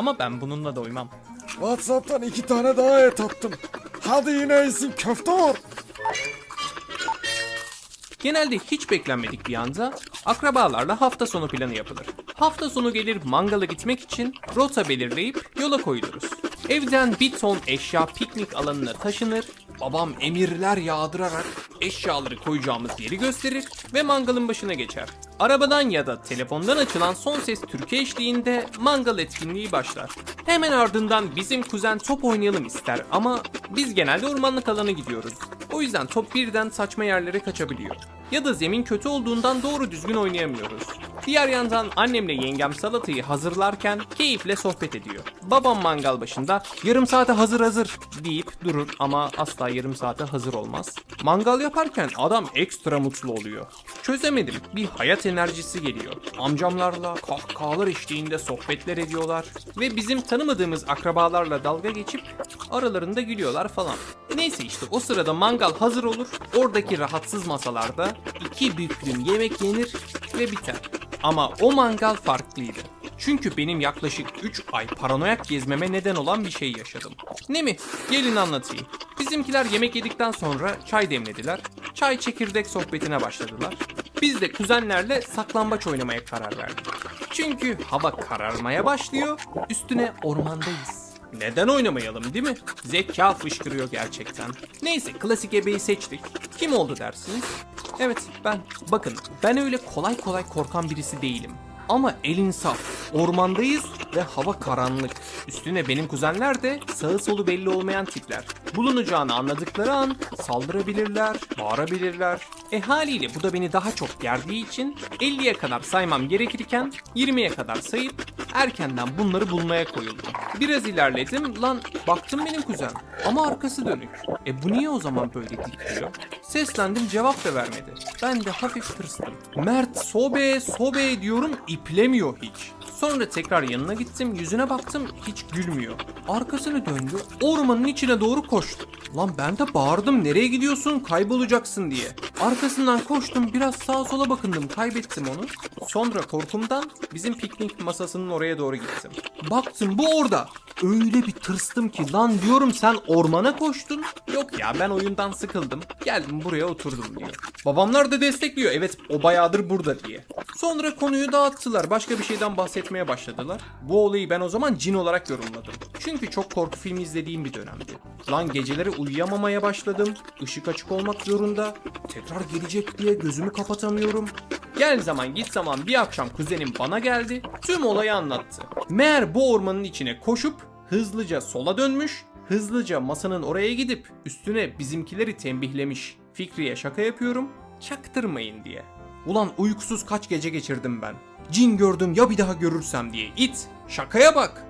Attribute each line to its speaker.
Speaker 1: Ama ben bununla da uymam.
Speaker 2: Whatsapp'tan iki tane daha et attım. Hadi yine iyisin köfte var.
Speaker 1: Genelde hiç beklenmedik bir anda akrabalarla hafta sonu planı yapılır. Hafta sonu gelir mangala gitmek için rota belirleyip yola koyuluruz. Evden bir ton eşya piknik alanına taşınır. Babam emirler yağdırarak eşyaları koyacağımız yeri gösterir ve mangalın başına geçer. Arabadan ya da telefondan açılan son ses Türkiye eşliğinde mangal etkinliği başlar. Hemen ardından bizim kuzen top oynayalım ister ama biz genelde ormanlık alana gidiyoruz. O yüzden top birden saçma yerlere kaçabiliyor. Ya da zemin kötü olduğundan doğru düzgün oynayamıyoruz. Diğer yandan annemle yengem salatayı hazırlarken keyifle sohbet ediyor. Babam mangal başında yarım saate hazır hazır deyip durur ama asla yarım saate hazır olmaz. Mangal yaparken adam ekstra mutlu oluyor. Çözemedim bir hayat enerjisi geliyor. Amcamlarla kahkahalar eşliğinde sohbetler ediyorlar ve bizim tanımadığımız akrabalarla dalga geçip aralarında gülüyorlar falan. Neyse işte o sırada mangal hazır olur. Oradaki rahatsız masalarda iki büklüm yemek yenir ve biter. Ama o mangal farklıydı. Çünkü benim yaklaşık 3 ay paranoyak gezmeme neden olan bir şey yaşadım. Ne mi? Gelin anlatayım. Bizimkiler yemek yedikten sonra çay demlediler. Çay çekirdek sohbetine başladılar. Biz de kuzenlerle saklambaç oynamaya karar verdik. Çünkü hava kararmaya başlıyor, üstüne ormandayız. Neden oynamayalım değil mi? Zeka fışkırıyor gerçekten. Neyse klasik ebeyi seçtik. Kim oldu dersiniz? Evet ben. Bakın ben öyle kolay kolay korkan birisi değilim. Ama elin saf. Ormandayız ve hava karanlık. Üstüne benim kuzenler de sağı solu belli olmayan tipler. Bulunacağını anladıkları an saldırabilirler, bağırabilirler. E haliyle bu da beni daha çok gerdiği için 50'ye kadar saymam gerekirken 20'ye kadar sayıp erkenden bunları bulmaya koyuldum. Biraz ilerledim lan baktım benim kuzen ama arkası dönük. E bu niye o zaman böyle dikiliyor? Seslendim cevap da vermedi. Ben de hafif tırstım. Mert sobe sobe diyorum iplemiyor hiç. Sonra tekrar yanına gittim yüzüne baktım hiç gülmüyor. Arkasını döndü ormanın içine doğru koştu. Lan ben de bağırdım nereye gidiyorsun kaybolacaksın diye. Arkasından koştum biraz sağa sola bakındım kaybettim onu. Sonra korkumdan bizim piknik masasının oraya doğru gittim. Baktım bu orada. Öyle bir tırstım ki lan diyorum sen ormana koştun. Yok ya ben oyundan sıkıldım. Geldim buraya oturdum diyor. Babamlar da destekliyor evet o bayağıdır burada diye. Sonra konuyu dağıttılar. Başka bir şeyden bahsetmeye başladılar. Bu olayı ben o zaman cin olarak yorumladım. Çünkü çok korku filmi izlediğim bir dönemdi. Lan geceleri uyuyamamaya başladım. Işık açık olmak zorunda. Tekrar gelecek diye gözümü kapatamıyorum. Gel zaman git zaman bir akşam kuzenim bana geldi. Tüm olayı anlattı. Meğer bu ormanın içine koşup hızlıca sola dönmüş. Hızlıca masanın oraya gidip üstüne bizimkileri tembihlemiş. Fikriye şaka yapıyorum. Çaktırmayın diye. Ulan uykusuz kaç gece geçirdim ben. Cin gördüm ya bir daha görürsem diye. İt. Şakaya bak.